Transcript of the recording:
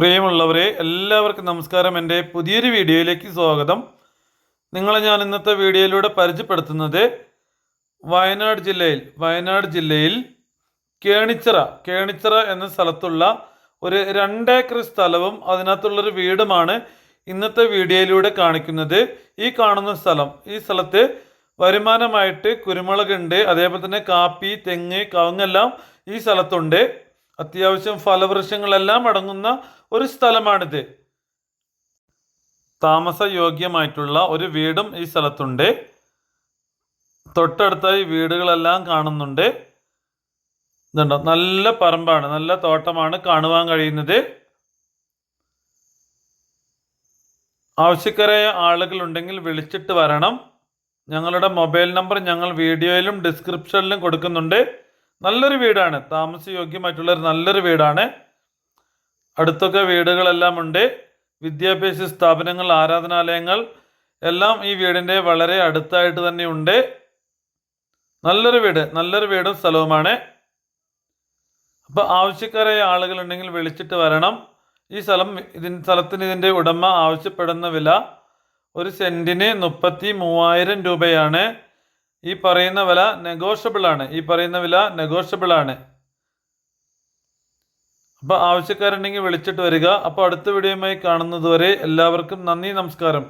പ്രിയമുള്ളവരെ എല്ലാവർക്കും നമസ്കാരം. എന്റെ പുതിയൊരു വീഡിയോയിലേക്ക് സ്വാഗതം. നിങ്ങളെ ഞാൻ ഇന്നത്തെ വീഡിയോയിലൂടെ പരിചയപ്പെടുത്തുന്നത് വയനാട് ജില്ലയിൽ വയനാട് ജില്ലയിൽ കേണിച്ചിറ കേണിച്ചിറ എന്ന സ്ഥലത്തുള്ള ഒരു രണ്ടേക്കർ സ്ഥലവും അതിനകത്തുള്ളൊരു വീടുമാണ് ഇന്നത്തെ വീഡിയോയിലൂടെ കാണിക്കുന്നത്. ഈ കാണുന്ന സ്ഥലം ഈ സ്ഥലത്ത് വരുമാനമായിട്ട് കുരുമുളകുണ്ട് അതേപോലെ തന്നെ കാപ്പി തെങ്ങ് കവങ്ങെല്ലാം ഈ സ്ഥലത്തുണ്ട്. അത്യാവശ്യം ഫലവൃക്ഷങ്ങളെല്ലാം അടങ്ങുന്ന ഒരു സ്ഥലമാണിത്. താമസയോഗ്യമായിട്ടുള്ള ഒരു വീടും ഈ സ്ഥലത്തുണ്ട്. തൊട്ടടുത്തായി വീടുകളെല്ലാം കാണുന്നുണ്ട്. ഇതുണ്ടോ? നല്ല പറമ്പാണ്. നല്ല തോട്ടമാണ് കാണുവാൻ കഴിയുന്നത്. ആവശ്യക്കാരായ ആളുകളുണ്ടെങ്കിൽ വിളിച്ചിട്ട് വരണം. ഞങ്ങളുടെ മൊബൈൽ നമ്പർ ഞങ്ങൾ വീഡിയോയിലും ഡിസ്ക്രിപ്ഷനിലും കൊടുക്കുന്നുണ്ട്. നല്ലൊരു വീടാണ്. താമസയോഗ്യമായിട്ടുള്ള ഒരു നല്ലൊരു വീടാണ്. അടുത്തൊക്കെ വീടുകളെല്ലാം ഉണ്ട്. വിദ്യാഭ്യാസ സ്ഥാപനങ്ങൾ ആരാധനാലയങ്ങൾ എല്ലാം ഈ വീടിന്റെ വളരെ അടുത്തായിട്ട് തന്നെ ഉണ്ട്. നല്ലൊരു വീട് നല്ലൊരു വീടും സ്ഥലവുമാണ്. അപ്പോൾ ആവശ്യക്കാരായ ആളുകൾ ഉണ്ടെങ്കിൽ വിളിച്ചിട്ട് വരണം. ഈ സ്ഥലം ഇതിൻ സ്ഥലത്തിന് ഇതിന്റെ ഉടമ ആവശ്യപ്പെടുന്ന വില ഒരു സെന്റിന് മുപ്പത്തി മൂവായിരം രൂപയാണ്. ഈ പറയുന്ന വില നെഗോഷ്യബിൾ ആണ്. ഈ പറയുന്ന വില നെഗോഷ്യബിൾ ആണ്. അപ്പോൾ ആവശ്യക്കാരുണ്ടെങ്കിൽ വിളിച്ചിട്ട് വരിക. അപ്പോൾ അടുത്ത വീഡിയോയുമായി കാണുന്നതുവരെ എല്ലാവർക്കും നന്ദി നമസ്കാരം.